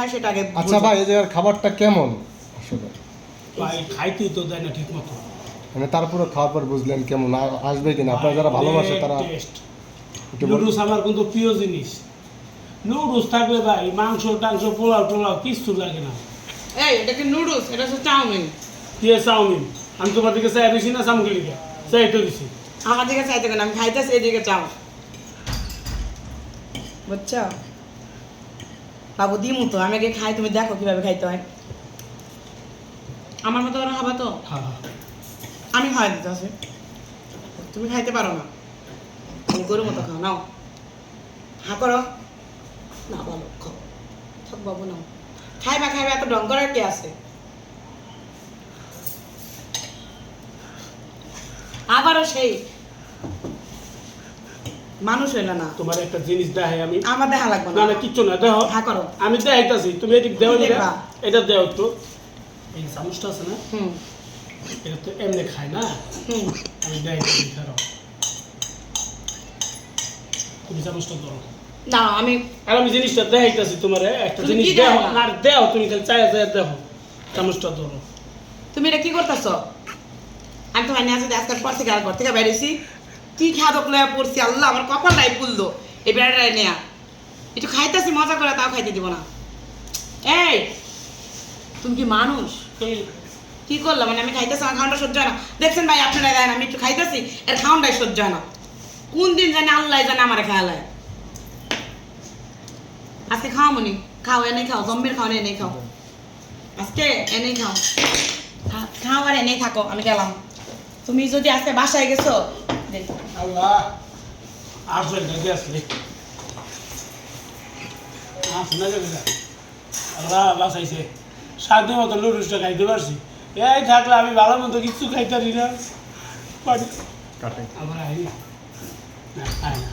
হয় সেটা আগে আচ্ছা ভাই এই জায়গার খাবারটা কেমন? আসলে। ভাই খাইতেই তো দেয় না ঠিক মতো মানে তারপরে খাওয়ার পর বুঝলেন কেমন আসবে কিনা। আপনারা যারা ভালোবাসে তারা নুডলস আমার কিন্তু প্রিয় জিনিস। নুডলস থাকলে ভাই মাংস টাংস পোলাও টোলাও কিচ্ছু লাগে না। এই এটা কি নুডলস? এটা হচ্ছে চাউমিন। কি চাউমিন? আমি তোমার দিকে চাই দিছি না সামগুলি চাই তো দিছি। আমার দিকে চাইতে কেন? আমি খাইতেছি এদিকে চাও। বুঝছ? বাবু দিমু তো আমি আগে খাই তুমি দেখো কীভাবে খাইতে হয়। আমার মতো করে খাবা তো? হ্যাঁ হ্যাঁ। আমি খাওয়াই দিতে আছে। তুমি খাইতে পারো না। তুমি গরুর মতো খাও নাও। হা করো। না বলো খাও। থাক বাবু নাও। খাইবা খাইবা এত ডং করার কে আছে? আবারও সেই। মানুষ হইল না। তোমার একটা জিনিস দেখাই আমি। আমার দেখা লাগবে না। না না কিচ্ছু না দেখো। হা করো। আমি দেখাইতাছি তুমি এদিক দেও কি এটা দেও তো। এই চামচটা আছে না হুম। এটা তো এমনি খায় না। হুম। আমি দেখাইতাছি খারাপ তুমি চামচটা ধরো। না আমি আর আমি জিনিসটা দেখাইতাছি তোমার একটা জিনিস দেও? না দেও তুমি খালি চায়া চায়া দেখো। চামচটা ধরো। তুমি এটা কি করতেছ? আমি তোমার নিয়ে আসতে আজকের পর থেকে আর ঘর থেকে বেরিয়েছি কি খাদক লয়া পড়ছি আল্লাহ আমার কপালটাই ফুললো এই বেড়াটাই নেয়া। একটু খাইতেছি মজা করে তাও খাইতে দিব না। এই তুমি কি মানুষ? কি করলাম মানে আমি খাইতেছি আমার খাওয়াটা সহ্য হয় না। দেখছেন ভাই আপনারা দেন আমি একটু খাইতেছি এর খাওয়াটাই সহ্য হয় না। কোন দিন জানে আল্লাহ জানে আমার খেয়ালায়। আজকে খাও মনি? খাও এনে খাও জম্বির খাও এনে খাও। আজকে এনেই খাও। খাও আর এনেই থাকো আমি গেলাম। তুমি যদি আজকে বাসায় গেছো আল্লাহ। আল্লাহ বাঁচাইছে সাধ্য মতো লুডুসটা খাইতে পারছি। এই থাকলে আমি ভালো মতো কিছু খাইতে পারি না। পারি। আবার আই না, আয় না।